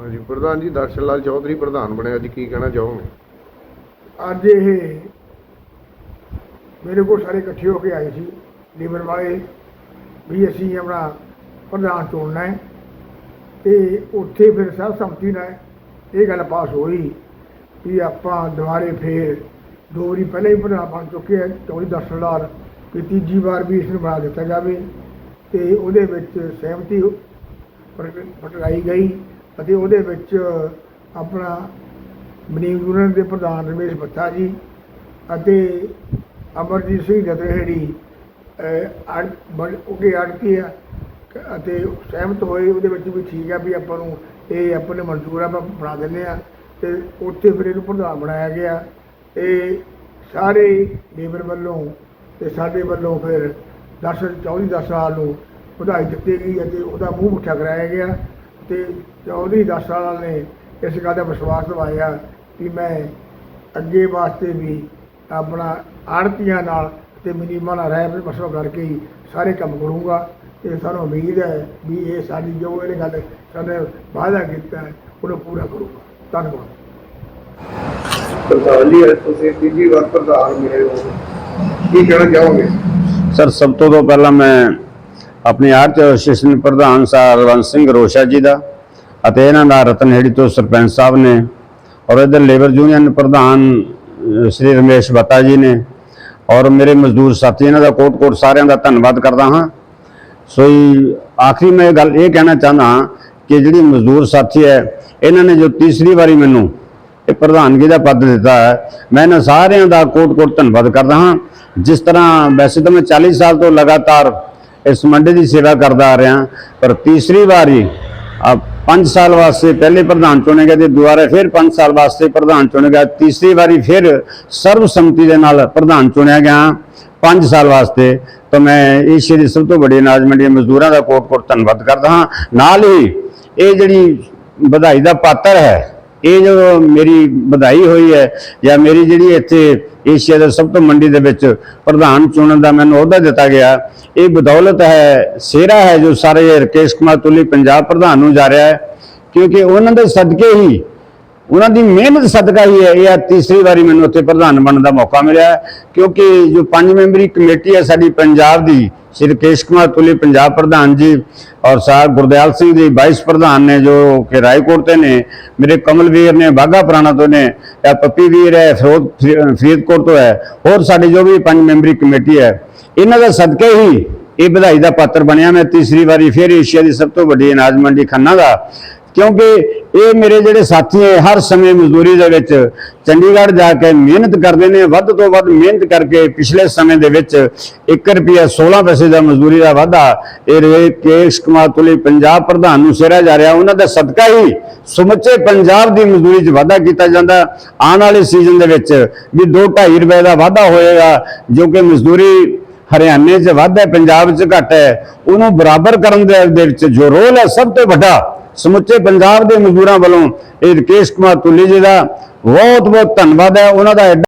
ਹਾਂਜੀ, ਪ੍ਰਧਾਨ ਜੀ, ਦਰਸ਼ਨ ਲਾਲ ਚੌਧਰੀ ਪ੍ਰਧਾਨ ਬਣਿਆ ਅੱਜ ਕੀ ਕਹਿਣਾ ਚਾਹੋਗੇ? ਅੱਜ ਇਹ ਮੇਰੇ ਕੋਲ ਸਾਰੇ ਇਕੱਠੇ ਹੋ ਕੇ ਆਏ ਸੀ ਲੇਬਰ ਵਾਲੇ, ਵੀ ਅਸੀਂ ਆਪਣਾ ਪ੍ਰਧਾਨ ਚੁਣਨਾ ਹੈ ਤੇ ਉੱਥੇ ਫਿਰ ਸਰਬ ਸੰਮਤੀ ਨਾਲ ਇਹ ਗੱਲ ਪਾਸ ਹੋਈ ਵੀ ਆਪਾਂ ਦੁਬਾਰੇ ਫੇਰ ਦੋ ਵਾਰੀ ਪਹਿਲਾਂ ਹੀ ਪ੍ਰਧਾਨ ਬਣ ਚੁੱਕੇ ਆ ਚੌਧਰੀ ਦਰਸ਼ਨ ਲਾਲ ਵੀ ਤੀਜੀ ਵਾਰ ਵੀ ਇਸ ਨੂੰ ਬਣਾ ਦਿੱਤਾ ਜਾਵੇ ਤੇ ਉਹਦੇ ਵਿੱਚ ਸਹਿਮਤੀ ਪ੍ਰਗ- ਪ੍ਰਗਟਾਈ ਗਈ। ਅਤੇ ਉਹਦੇ ਵਿੱਚ ਆਪਣਾ ਮਨੀਮ ਯੂਨੀਅਨ ਦੇ ਪ੍ਰਧਾਨ ਰਮੇਸ਼ ਬੱਤਾ ਜੀ ਅਤੇ ਅਮਰਜੀਤ ਸਿੰਘ ਜਤਰਹੇੜੀ ਉਹਦੇ ਆੜਤੀ ਆ ਅਤੇ ਸਹਿਮਤ ਹੋਏ ਉਹਦੇ ਵਿੱਚ ਵੀ ਠੀਕ ਆ ਵੀ ਆਪਾਂ ਨੂੰ ਇਹ ਆਪਣੇ ਮਨਜ਼ੂਰ ਆਪਾਂ ਬਣਾ ਦਿੰਦੇ ਆ ਤੇ ਉੱਥੇ ਫਿਰ ਇਹਨੂੰ ਪ੍ਰਧਾਨ ਬਣਾਇਆ ਗਿਆ। ਇਹ ਸਾਰੇ ਲੇਬਰ ਵੱਲੋਂ ਤੇ ਸਾਡੇ ਵੱਲੋਂ ਫਿਰ ਦਰਸ਼ਨ ਚੌਧਰੀ ਦਸ ਸਾਲ ਨੂੰ ਵਧਾਈ ਦਿੱਤੀ ਗਈ ਅਤੇ ਉਹਦਾ ਮੂੰਹ ਮੁੱਠਾ ਕਰਾਇਆ ਗਿਆ। ਤੇ ਚੌਧਰੀ ਦਸ ਸਾਲਾਂ ਨੇ ਇਸ ਗੱਲ ਦਾ ਵਿਸ਼ਵਾਸ ਦਿਵਾਇਆ ਕਿ ਮੈਂ ਅੱਗੇ ਵਾਸਤੇ ਵੀ ਆਪਣਾ ਆੜਤੀਆਂ ਨਾਲ ਤੇ ਮਨੀਮਾਂ ਨਾਲ ਰਹਿ ਕੇ ਮਸਲਾ ਕਰਕੇ ਹੀ ਸਾਰੇ ਕੰਮ ਕਰੂੰਗਾ ਤੇ ਸਾਨੂੰ ਉਮੀਦ ਹੈ ਵੀ ਇਹ ਸਾਡੀ ਜੋ ਇਹਨੇ ਗੱਲ ਸਾਡੇ ਵਾਅਦਾ ਕੀਤਾ ਹੈ ਉਹਨੂੰ ਪੂਰਾ ਕਰੂੰਗਾ। ਧੰਨਵਾਦ। ਪ੍ਰਧਾਨ ਜੀ ਅੱਜ ਤੁਸੀਂ ਤੀਜੀ ਵਾਰ ਪ੍ਰਧਾਨ ਮਿਲੇ ਹੋ। ਕੀ ਕਹਿਣਾ ਚਾਹੋਗੇ? ਸਰ ਸਭ ਤੋਂ ਪਹਿਲਾਂ ਮੈਂ ਆਪਣੀ ਆਰਟ ਐਸੋਸੀਏਸ਼ਨ ਪ੍ਰਧਾਨ ਸਰ ਸਿੰਘ ਰੋਸ਼ਾ ਜੀ ਦਾ ਅਤੇ ਇਹਨਾਂ ਦਾ ਰਤਨਹੇੜੀ ਤੋਂ ਸਰਪੰਚ ਸਾਹਿਬ ਨੇ ਔਰ ਇਧਰ ਲੇਬਰ ਯੂਨੀਅਨ ਪ੍ਰਧਾਨ ਸ਼੍ਰੀ ਰਮੇਸ਼ ਬੱਤਾ ਜੀ ਨੇ ਔਰ ਮੇਰੇ ਮਜ਼ਦੂਰ ਸਾਥੀ, ਇਹਨਾਂ ਦਾ ਕੋਟ-ਕੋਟ ਸਾਰਿਆਂ ਦਾ ਧੰਨਵਾਦ ਕਰਦਾ ਹਾਂ। ਸੋ ਆਖਰੀ ਮੈਂ ਗੱਲ ਇਹ ਕਹਿਣਾ ਚਾਹੁੰਦਾ ਹਾਂ ਕਿ ਜਿਹੜੀ ਮਜ਼ਦੂਰ ਸਾਥੀ ਹੈ, ਇਹਨਾਂ ਨੇ ਜੋ ਤੀਸਰੀ ਵਾਰੀ ਮੈਨੂੰ ਇਹ ਪ੍ਰਧਾਨਗੀ ਦਾ ਪਦ ਦਿੱਤਾ ਹੈ, ਮੈਂ ਇਹਨਾਂ ਸਾਰਿਆਂ ਦਾ ਕੋਟ-ਕੋਟ ਧੰਨਵਾਦ ਕਰਦਾ ਹਾਂ। ਜਿਸ ਤਰ੍ਹਾਂ ਵੈਸੇ ਤਾਂ ਮੈਂ 40 ਸਾਲ ਤੋਂ ਲਗਾਤਾਰ ਇਸ ਮੰਡੀ ਦੀ ਸੇਵਾ ਕਰਦਾ ਆ ਰਿਹਾ। ਪਰ ਤੀਸਰੀ ਵਾਰੀ ਆ 5 ਸਾਲ ਵਾਸਤੇ ਪਹਿਲੇ ਪ੍ਰਧਾਨ ਚੁਣੇ ਗਏ ਤੇ ਦੁਬਾਰਾ ਫਿਰ 5 ਸਾਲ ਵਾਸਤੇ ਪ੍ਰਧਾਨ ਚੁਣੇ ਗਿਆ ਤੀਸਰੀ ਵਾਰੀ ਫਿਰ ਸਰਬਸੰਮਤੀ ਦੇ ਨਾਲ ਪ੍ਰਧਾਨ ਚੁਣਿਆ ਗਿਆ 5 ਸਾਲ ਵਾਸਤੇ। ਤਾਂ ਮੈਂ ਏਸ਼ੀਆ ਦੀ ਸਭ ਤੋਂ ਵੱਡੀ ਅਨਾਜ ਮੰਡੀ ਮਜ਼ਦੂਰਾਂ ਦਾ ਕੋਟ-ਕੋਟ ਧੰਨਵਾਦ ਕਰਦਾ ਹਾਂ। ਨਾਲ ਹੀ ਇਹ ਜਿਹੜੀ ਵਧਾਈ ਦਾ ਪਾਤਰ ਹੈ ਇਹ ਜੋ ਮੇਰੀ ਵਧਾਈ ਹੋਈ ਹੈ ਜਾਂ ਮੇਰੀ ਜਿਹੜੀ ਇੱਥੇ ਏਸ਼ੀਆ ਦੇ ਸਭ ਤੋਂ ਮੰਡੀ ਦੇ ਵਿੱਚ ਪ੍ਰਧਾਨ ਚੁਣਨ ਦਾ ਮੈਨੂੰ ਅਹੁਦਾ ਦਿੱਤਾ ਗਿਆ, ਇਹ ਬਦੌਲਤ ਹੈ, ਸਿਹਰਾ ਹੈ ਜੋ ਸਾਰੇ ਰਕੇਸ਼ ਕੁਮਾਰ ਤੁਲੀ ਪੰਜਾਬ ਪ੍ਰਧਾਨ ਨੂੰ ਜਾ ਰਿਹਾ ਹੈ, ਕਿਉਂਕਿ ਉਹਨਾਂ ਦੇ ਸਦਕੇ ਹੀ ਉਹਨਾਂ ਦੀ ਮਿਹਨਤ ਸਦਕਾ ਹੀ ਹੈ ਇਹ ਆ, ਤੀਸਰੀ ਵਾਰੀ ਮੈਨੂੰ ਉੱਥੇ ਪ੍ਰਧਾਨ ਬਣਨ ਦਾ ਮੌਕਾ ਮਿਲਿਆ ਕਿਉਂਕਿ ਜੋ ਪੰਜ ਮੈਂਬਰੀ ਕਮੇਟੀ ਹੈ ਸਾਡੀ ਪੰਜਾਬ ਦੀ, ਸ਼੍ਰੀ ਰਕੇਸ਼ ਕੁਮਾਰ ਤੁਲੀ, ਪੰਜਾਬ ਪ੍ਰਧਾਨ ਜੀ ਔਰ ਸਾਹਿਬ ਗੁਰਦਿਆਲ ਸਿੰਘ ਜੀ ਵਾਈਸ ਪ੍ਰਧਾਨ ਨੇ ਜੋ ਕਿ ਰਾਏਕੋਟ ਤੇ ਨੇ, ਮੇਰੇ ਕਮਲਵੀਰ ਨੇ ਬਾਗਾ ਪੁਰਾਣਾ ਤੋਂ ਨੇ ਇਹ ਪੱਪੀ ਵੀਰ ਹੈ, ਫਿਰੋਜ਼ ਫਰੀਦਕੋਟ ਤੋਂ ਹੈ, ਹੋਰ ਸਾਡੀ ਜੋ ਵੀ ਪੰਜ ਮੈਂਬਰੀ ਕਮੇਟੀ ਹੈ, ਇਹਨਾਂ ਦਾ ਸਦਕੇ ਹੀ ਇਹ ਵਧਾਈ ਦਾ ਪਾਤਰ ਬਣਿਆ। ਮੈਂ ਤੀਸਰੀ ਵਾਰੀ ਫਿਰ ਏਸ਼ੀਆ ਦੀ ਸਭ ਤੋਂ ਵੱਡੀ ਅਨਾਜ ਮੰਡੀ ਖੰਨਾ ਦਾ ਕਿਉਂਕਿ ਇਹ ਮੇਰੇ ਜਿਹੜੇ ਸਾਥੀ ਹੈ, ਹਰ ਸਮੇਂ ਮਜ਼ਦੂਰੀ ਦੇ ਵਿੱਚ ਚੰਡੀਗੜ੍ਹ ਜਾ ਕੇ ਮਿਹਨਤ ਕਰਦੇ ਨੇ, ਵੱਧ ਤੋਂ ਵੱਧ ਮਿਹਨਤ ਕਰਕੇ ਪਿਛਲੇ ਸਮੇਂ ਦੇ ਵਿੱਚ 1 ਰੁਪਿਆ 16 ਪੈਸੇ ਦਾ ਮਜ਼ਦੂਰੀ ਦਾ ਵਾਧਾ ਇਹ ਰੇ ਕੇਸ਼ ਕੁਮਾਰ ਤੁਲੀ ਪੰਜਾਬ ਪ੍ਰਧਾਨ ਨੂੰ ਸਿਰਾ ਜਾ ਰਿਹਾ। ਉਹਨਾਂ ਦਾ ਸਦਕਾ ਹੀ ਸਮੁੱਚੇ ਪੰਜਾਬ ਦੀ ਮਜ਼ਦੂਰੀ 'ਚ ਵਾਧਾ ਕੀਤਾ ਜਾਂਦਾ। ਆਉਣ ਵਾਲੇ ਸੀਜ਼ਨ ਦੇ ਵਿੱਚ ਵੀ 2.5 ਰੁਪਏ ਦਾ ਵਾਧਾ ਹੋਏਗਾ, ਜੋ ਕਿ ਮਜ਼ਦੂਰੀ ਹਰਿਆਣੇ 'ਚ ਵੱਧ ਹੈ, ਪੰਜਾਬ 'ਚ ਘੱਟ ਹੈ। ਉਹਨੂੰ ਬਰਾਬਰ ਕਰਨ ਦੇ ਵਿੱਚ ਜੋ ਰੋਲ ਹੈ, ਸਭ ਤੋਂ ਵੱਡਾ ਸਮੁੱਚੇ ਪੰਜਾਬ ਦੇ ਮਜ਼ਦੂਰਾਂ ਵੱਲੋਂ ਇਹ ਰਕੇਸ਼ ਕੁਮਾਰ ਤੁੱਲੀ ਜੀ ਦਾ ਬਹੁਤ ਬਹੁਤ ਧੰਨਵਾਦ ਹੈ। ਉਹਨਾਂ ਦਾ ਐਡਾ